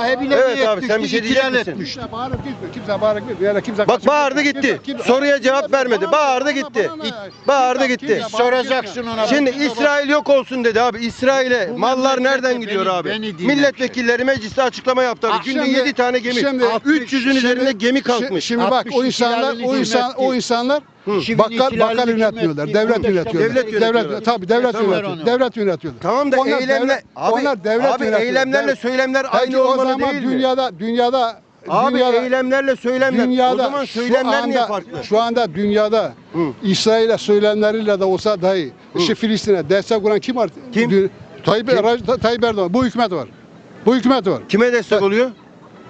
Sahibiyle Evet niyet abi, sen bir şey diyecek misin? etmiş. Kimse bağırıp gitmiyor. Kimse bağırıp gitmiyor. Yani kimse Bak bağırdı gitti. Kimse- kimse- Soruya cevap vermedi. Bana- Bağırdı bana- gitti. Bağırdı kimse- gitti. Soracaksın ona. Şimdi İsrail yok olsun dedi abi. İsrail'e mallar nereden gidiyor abi? Milletvekilleri mecliste açıklama yaptı abi. Ah, Günde şimdi- 7 tane gemi. şimdi- 300'ün üzerinde gemi kalkmış. Şimdi bak o 62 insanlar o insanlar İşimin bakkal bakkal yönetmiyorlar. Devlet yönetiyorlar. devlet yönetiyorlar. Devlet tabii devlet yönetiyor. Devlet yönetiyorlar. Tamam da Onlar eylemler onlar devlet abi eylemlerle söylemler aynı o olmalı zaman değil mi? dünyada dünyada Abi dünyada, eylemlerle söylemler. dünyada o zaman söylemler niye anda- farklı? Şu anda dünyada Hı. İsrail'e söylemleriyle de olsa dahi işte Filistin'e destek olan kim var? Kim? Dü- Tayyip, Kim? Tayyip Erdoğan. Bu hükümet var. Bu hükümet var. Kime destek oluyor?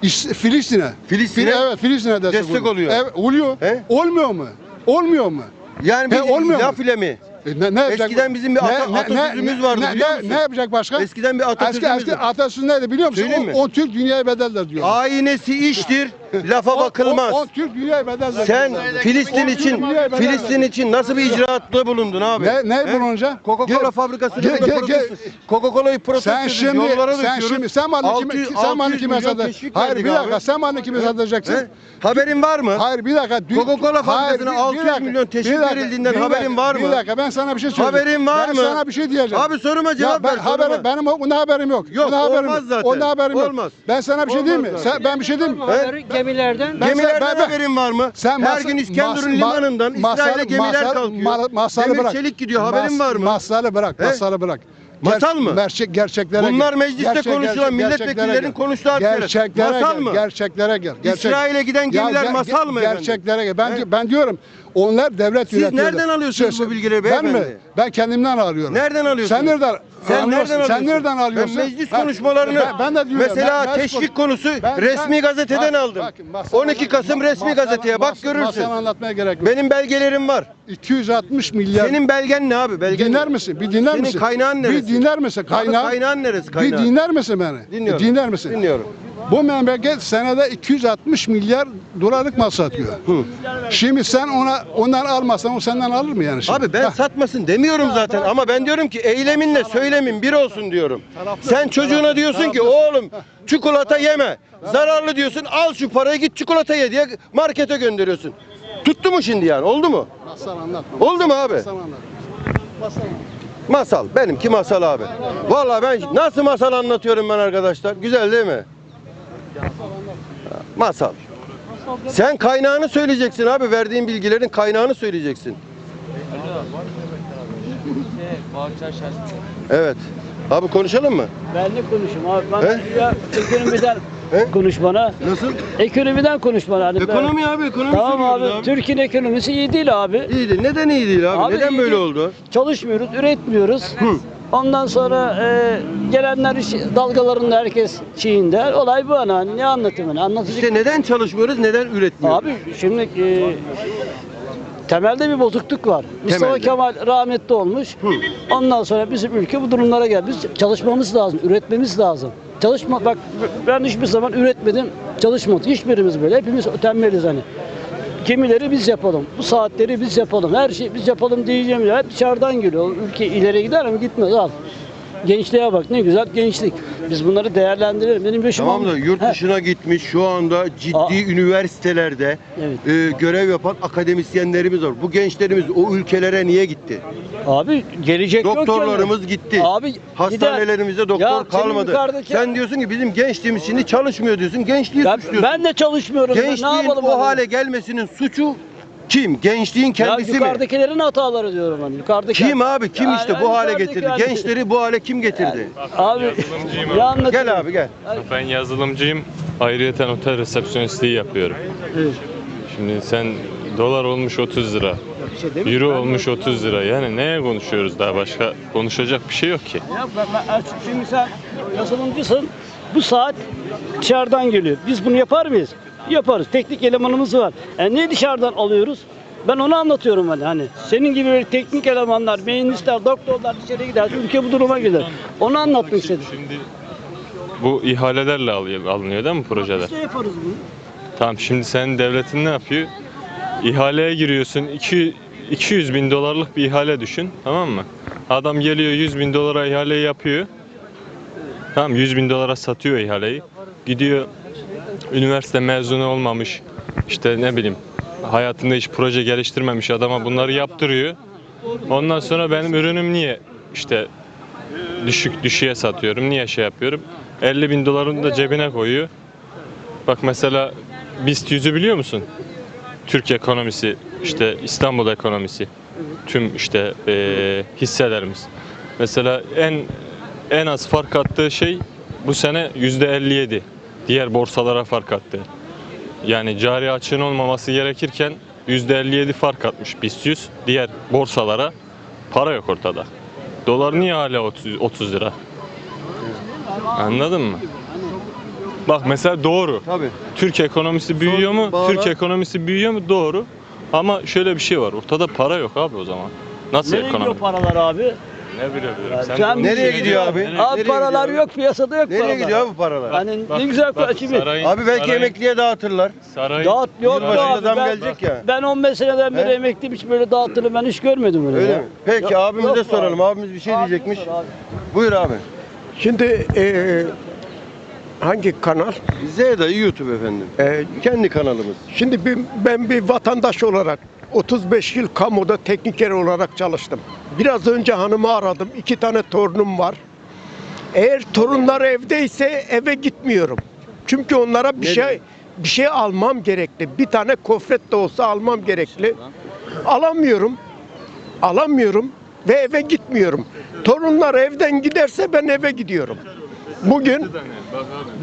İs- Filistin'e. Filistin'e? Fil- evet Filistin'e destek, Destek oluyor. Evet, oluyor. He? Olmuyor mu? Olmuyor mu? Yani He, bir olmuyor laf mu? ile mi? E, ne, ne yapacak? Eskiden bizim bir ata- atasözümüz vardı ne, biliyor ne, musun? ne yapacak başka? Eskiden bir Eski, atasözümüz eski var. atasözü neydi biliyor musun? Söyleyeyim mi? O, on Türk dünyaya bedeldir diyor. Aynesi iştir, lafa O- bakılmaz. O, on Türk bedeldir. Sen. Filistin On için. Filistin için nasıl bir icraatta bulundun abi? Ne, ne He? bulunacak? Coca-Cola fabrikasını gel. protesto- Coca-Cola'yı protesto Sen şimdi, yollara sen döküyoruz. şimdi, sen kime, 600 sen malını 600 kime milyon satacaksın? Hayır bir dakika, abi. sen malını kime satacaksın? Haberin var mı? Hayır bir dakika. dün- Coca-Cola fabrikasına bir- bir 600 dakika, milyon teşvik verildiğinden haberin var mı? Bir dakika ben sana bir şey söyleyeyim. Haberin var ben mı? sana bir şey diyeceğim. Abi soruma cevap ben, ver, haberim, benim buna haberim yok. Yok, olmaz zaten. Ona haberim yok. Olmaz. Ben sana bir şey diyeyim mi? Ben bir şey diyeyim mi? Gemilerden Ben- Gemilerden ben- ben- haberin var mı? Sen Her masa- gün İskenderun mas- limanından ma- İsrail'e gemiler masal- kalkıyor. ma- masalı Demir bırak. çelik gidiyor haberin Mas- var mı? Masalı bırak, He? masalı bırak. Masal mı? Gerçek, gerçeklere Bunlar gel. mecliste Gerçek- konuşulan milletvekillerinin konuştuğu. Gerçeklere Masal gel. mı? Gerçeklere gel. Gerçek- İsrail'e giden Ya gemiler ge- masal mı efendim? Gerçeklere gel. Ben, ben diyorum onlar devlet Siz yönetiyorlar. nereden alıyorsunuz Söz- bu bilgileri Ben mi? beyefendi? Ben kendimden alıyorum. Nereden alıyorsun? Sen nereden Sen nereden alıyorsun? Sen nereden alıyorsun? Ben meclis Ha, konuşmalarını ben, ben de diyorum. mesela ben- teşvik konusu Ben- resmi ben- gazeteden bak- aldım. bak, masal- 12 Kasım resmi masal- gazeteye bak görürsün. Anlatmaya gerek yok. Benim belgelerim var. 260 milyar. Senin belgen ne abi? Belgen dinler ne? misin? Bir dinler Senin misin? kaynağın neresi? Bir dinler misin? Kaynağı. kaynağın neresi Bir kaynağın? dinler misin beni? Dinliyorum. Bir dinler misin? Dinliyorum. Bu memleket senede 260 milyar dolarlık mal satıyor. Şimdi sen ona ondan almasan o senden alır mı yani? Şimdi? Abi ben Hah. satmasın demiyorum zaten ama ben diyorum ki eyleminle söylemin bir olsun diyorum. Sen çocuğuna diyorsun ki oğlum çikolata yeme. Zararlı diyorsun al şu parayı git çikolata ye diye markete gönderiyorsun. Tuttu mu şimdi yani oldu mu? Masal anlatma. Oldu mu abi? Masal anlatma. Masal anlatma. Masal. Benimki masal abi. Vallahi ben nasıl masal anlatıyorum ben arkadaşlar? Güzel değil mi? Masal. Sen kaynağını söyleyeceksin abi. Verdiğin bilgilerin kaynağını söyleyeceksin. Evet. Abi konuşalım mı? Ben ne konuşayım abi? Ben He? ya ekonomiden He? konuş bana. Nasıl? Ekonomiden konuş bana. Hani ben- Ekonomi abi, ekonomi Tamam abi. Türkiye'nin ekonomisi iyi değil abi. İyi değil. Neden iyi değil abi? Abi Neden iyi böyle değil. oldu? Çalışmıyoruz, üretmiyoruz. Ondan sonra e, gelenler iş, dalgalarında herkes şeyinde. Olay bu ana. Ne anlatayım ben? Anlatacak. İşte neden çalışmıyoruz, neden üretmiyoruz? Abi şimdi e, temelde bir bozukluk var. Mustafa Temelde. Kemal rahmetli olmuş. Ondan sonra bizim ülke bu durumlara geldi. Biz çalışmamız lazım, üretmemiz lazım. Çalışma bak ben hiçbir zaman üretmedim, çalışmadım. Hiçbirimiz böyle. Hepimiz tembeliz hani. Gemileri biz yapalım. Bu saatleri biz yapalım. Her şeyi biz yapalım diyeceğim. Hep dışarıdan geliyor. Ülke ileri gider mi? Gitmez. Al. Gençliğe bak ne güzel gençlik. Biz bunları değerlendirelim. Benim yaşım Tamam da on- yurt He. dışına gitmiş şu anda ciddi Aa. üniversitelerde Evet. e, görev yapan akademisyenlerimiz var. Bu gençlerimiz o ülkelere niye gitti? Abi gelecek yok Doktorlarımız yani. gitti. Abi Hastanelerimizde doktor Ya senin kalmadı. yukarıdaki- Sen diyorsun ki bizim gençliğimiz şimdi çalışmıyor diyorsun. Gençliği Ben, suçluyorsun. ben de çalışmıyorum. ne Gençliğin yapalım o abi? hale gelmesinin suçu kim? Gençliğin ya kendisi mi? yukarıdakilerin hataları diyorum hani. Yukarıdaki Kim abi? Kim Ya işte yani bu hale yukarıdaki getirdi? yani- Gençleri bu hale kim getirdi? Abi Yazılımcıyım ya abi. Gel abi gel. Ben yazılımcıyım. Ayrıyeten otel resepsiyonistliği yapıyorum. Evet. Şimdi sen dolar olmuş 30 lira. Bir şey demiyorum. Euro Ben- olmuş 30 lira. Yani neye konuşuyoruz daha başka? Konuşacak bir şey yok ki. Ya ben, ben, şimdi sen yazılımcısın. Bu saat dışarıdan geliyor. Biz bunu yapar mıyız? Yaparız. Teknik elemanımız var. E ne dışarıdan alıyoruz? Ben onu anlatıyorum hani. hani. Senin gibi böyle teknik elemanlar, mühendisler, doktorlar dışarı gider. Ülke bu duruma gelir. Onu anlatmak istedim. Şimdi bu ihalelerle alıyor, alınıyor değil mi projeler? Biz de yaparız bunu. Tamam şimdi sen devletin ne yapıyor? İhaleye giriyorsun. 200, 200 bin dolarlık bir ihale düşün. Tamam mı? Adam geliyor 100 bin dolara ihaleyi yapıyor. Tamam 100 bin dolara satıyor ihaleyi. gidiyor üniversite mezunu olmamış işte ne bileyim hayatında hiç proje geliştirmemiş adama bunları yaptırıyor. Ondan sonra benim ürünüm niye işte düşük düşüğe satıyorum niye şey yapıyorum 50 bin dolarını da cebine koyuyor. Bak mesela BIST yüzü biliyor musun? Türk ekonomisi, işte İstanbul ekonomisi, tüm işte eee, hisselerimiz. Mesela en en az fark attığı şey bu sene %57. Diğer borsalara fark attı. Yani cari açığın olmaması gerekirken %57 fark atmış BIST 100 diğer borsalara. Para yok ortada. Dolar niye hala 30, 30 lira? Anladın mı? Bak mesela doğru. Tabii. Türk ekonomisi büyüyor mu? bağla. Türk ekonomisi büyüyor mu? Doğru. Ama şöyle bir şey var. Ortada para yok abi o zaman. Nasıl Nereye gidiyor ekonomi? paralar abi? Ne bilebilirim. Sen Sen Nereye gidiyor abi? Abi Nereye paralar gidiyor? yok piyasada yok Nereye paralar. gidiyor abi bu paralar? Hani Bak, ne güzel bak, kimi. sarayın- Abi belki sarayın- emekliye dağıtırlar. Sarayın, Dağıt yok Yılbaşında abi. zam Ben, gelecek ya. ben 15 seneden beri He? emekliyim hiç böyle dağıttığını ben hiç görmedim öyle. Öyle ya. mi? Peki Yok- abimize yok soralım. abi. Abimiz bir şey Abi diyecekmiş. sor abi. Buyur abi. Şimdi eee, hangi kanal? Z dayı YouTube efendim. Eee, Kendi kanalımız. şimdi bir, ben bir vatandaş olarak 35 yıl kamuda tekniker olarak çalıştım. Biraz önce hanımı aradım. İki tane torunum var. Eğer torunlar evdeyse eve gitmiyorum. Çünkü onlara bir Neden? şey bir şey almam gerekli. Bir tane kofret de olsa almam gerekli. Alamıyorum. Alamıyorum ve eve gitmiyorum. Torunlar evden giderse ben eve gidiyorum. Bugün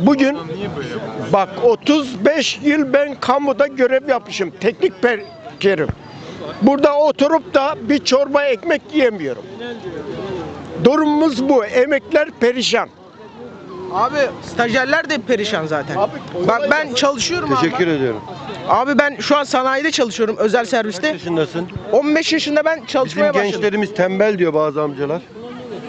bugün Bak 35 yıl ben kamuda görev yapmışım. Teknik pekerim. Burada oturup da bir çorba ekmek yiyemiyorum. Durumumuz bu. Emekler perişan. Abi stajyerler de perişan zaten. Bak ben çalışıyorum Teşekkür abi. ediyorum. Abi ben şu an sanayide çalışıyorum özel Kaç serviste. yaşındasın? 15 yaşında ben Bizim çalışmaya başladım. gençlerimiz tembel diyor bazı amcalar.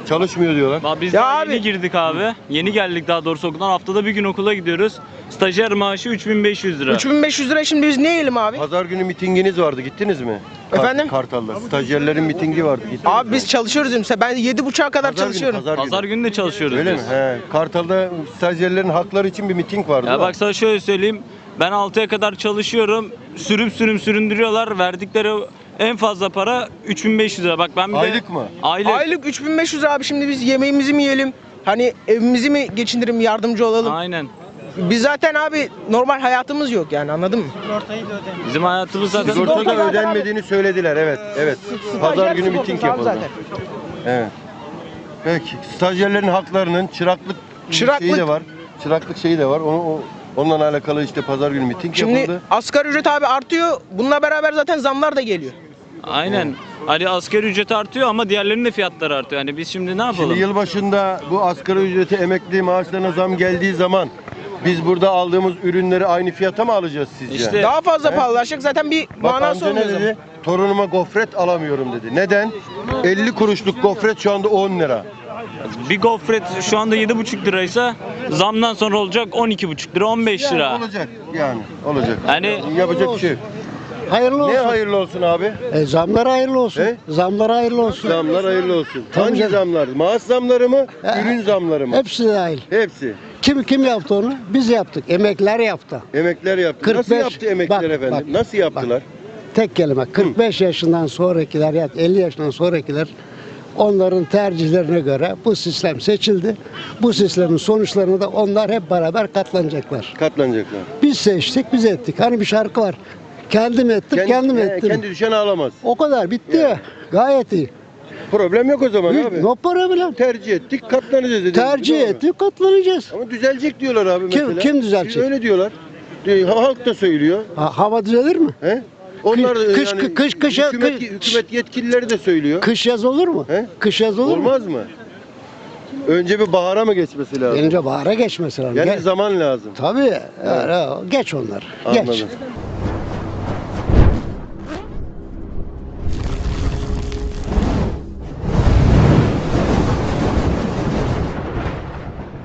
Çalışmıyor diyorlar. Ba- Biz Ya daha abi- yeni girdik abi. Yeni geldik daha doğrusu okuldan. Haftada bir gün okula gidiyoruz. Stajyer maaşı 3500 lira. 3500 lira şimdi biz ne yiyelim abi? Pazar günü mitinginiz vardı. Gittiniz mi? Kar- Efendim? Kartal'da. Stajyerlerin mitingi vardı. Gittiniz Abi mi? biz çalışıyoruz mesela. Ben 7.30'a kadar Pazar günü, çalışıyorum. pazar günü. Pazar günü de çalışıyoruz Öyle mi? biz. He. Kartal'da stajyerlerin hakları için bir miting vardı. Ya değil mi? bak sana şöyle söyleyeyim. Ben 6'ya kadar çalışıyorum. Sürüm sürüm süründürüyorlar. Verdikleri en fazla para 3500 lira. Bak ben bir de- Aylık mı? Aylık. Aylık 3500 abi şimdi biz yemeğimizi mi yiyelim? Hani evimizi mi geçindirelim yardımcı olalım? Aynen. Biz zaten abi normal hayatımız yok yani anladın mı? Bizim hayatımız zaten Sigorta da zaten ödenmediğini söylediler. Evet. Evet. Pazar günü miting yapıldı. Evet. Peki. Stajyerlerin haklarının çıraklık, Çıraklık- şeyi de var. Çıraklık şeyi de var. Onu, o, onunla alakalı işte pazar günü miting Şimdi yapıldı. asgari ücret abi artıyor. Bununla beraber zaten zamlar da geliyor. Aynen. Hani asgari ücret artıyor ama diğerlerinin de fiyatları artıyor. Hani biz şimdi ne yapalım? Şimdi yılbaşında bu asgari ücreti emekli maaşlarına zam geldiği zaman biz burada aldığımız ürünleri aynı fiyata mı alacağız sizce? İşte- Daha fazla pahalılaşacak zaten bir Bak manası amca ne olmuyor. dedi? Torunuma gofret alamıyorum dedi. Neden? 50 kuruşluk gofret şu anda 10 lira. Bir gofret şu anda 7,5 liraysa zamdan sonra olacak 12,5 lira 15 lira. Olacak yani olacak. Yani Yapacak bir şey. yok. Hayırlı Ne olsun. hayırlı olsun abi? E, zamlar hayırlı olsun. He? Zamlar hayırlı olsun. Zamlar hayırlı olsun. Tabii Hangi canım. zamlar? Maaş zamları mı? He. Ürün zamları mı? Hepsi dahil. Hepsi. Kim kim yaptı onu? Biz yaptık. Emekler yaptı. Emekler yaptı. Nasıl 45 yaptı emekler bak, efendim? bak, Nasıl yaptılar? Tek kelime. 45 yaşından sonrakiler ya 50 yaşından sonrakiler onların tercihlerine göre bu sistem seçildi. Bu sistemin sonuçlarını da onlar hep beraber katlanacaklar. Katlanacaklar. Biz seçtik, biz ettik. Hani bir şarkı var. Kendim ettim, kendim he, ettim. kendi düşen ağlamaz. O kadar bitti ya. Gayet iyi. Problem yok o zaman abi. No problem. Tercih ettik, katlanacağız dedi. Tercih ettik, katlanacağız. Ama düzelecek diyorlar abi Kim- mesela. kim düzelecek? Öyle diyorlar. Halk da söylüyor. Ha, hava düzelir mi? He? Onlar da Kış- yani kış- kışa- hükümet, kış- hükümet yetkilileri de söylüyor. Kış yaz olur mu? He? Kış yaz olur mu? Olmaz mı? Önce bir bahara mı geçmesi lazım? Önce bahara geçmesi lazım. Yani Ge- zaman lazım. Tabii. Yani, geç onları. Anladım. Geç.